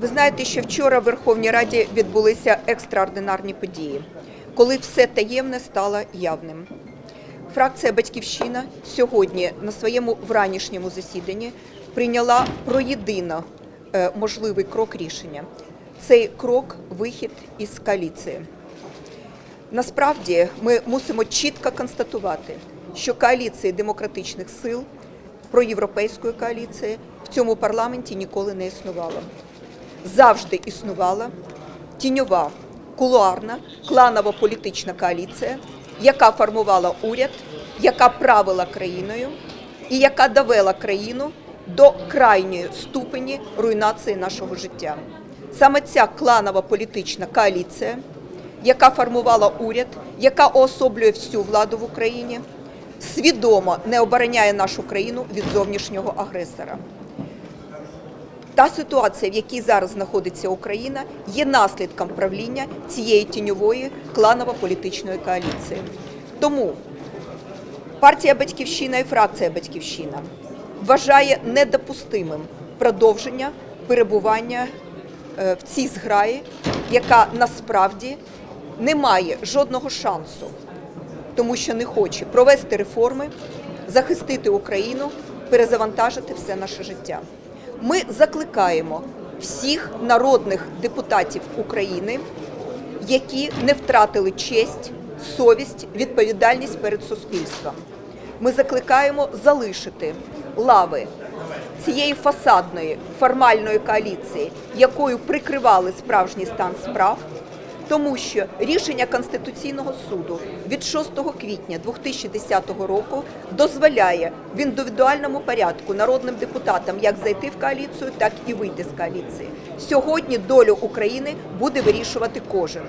Ви знаєте, що вчора в Верховній Раді відбулися екстраординарні події, коли все таємне стало явним. Фракція Батьківщина сьогодні на своєму вранішньому засіданні прийняла про єдино е, можливий крок рішення. Цей крок вихід із коаліції. Насправді ми мусимо чітко констатувати, що коаліції демократичних сил проєвропейської коаліції в цьому парламенті ніколи не існувало. Завжди існувала тіньова, кулуарна, кланово-політична коаліція, яка формувала уряд, яка правила країною і яка довела країну до крайньої ступені руйнації нашого життя. Саме ця кланова політична коаліція яка формувала уряд, яка уособлює всю владу в Україні, свідомо не обороняє нашу країну від зовнішнього агресора. Та ситуація, в якій зараз знаходиться Україна, є наслідком правління цієї тіньової кланово-політичної коаліції. Тому партія Батьківщина і фракція Батьківщина вважає недопустимим продовження перебування е, в цій зграї, яка насправді не має жодного шансу, тому що не хоче провести реформи, захистити Україну, перезавантажити все наше життя. Ми закликаємо всіх народних депутатів України, які не втратили честь, совість, відповідальність перед суспільством. Ми закликаємо залишити лави цієї фасадної формальної коаліції, якою прикривали справжній стан справ. Тому що рішення Конституційного суду від 6 квітня 2010 року дозволяє в індивідуальному порядку народним депутатам як зайти в коаліцію, так і вийти з коаліції. Сьогодні долю України буде вирішувати кожен.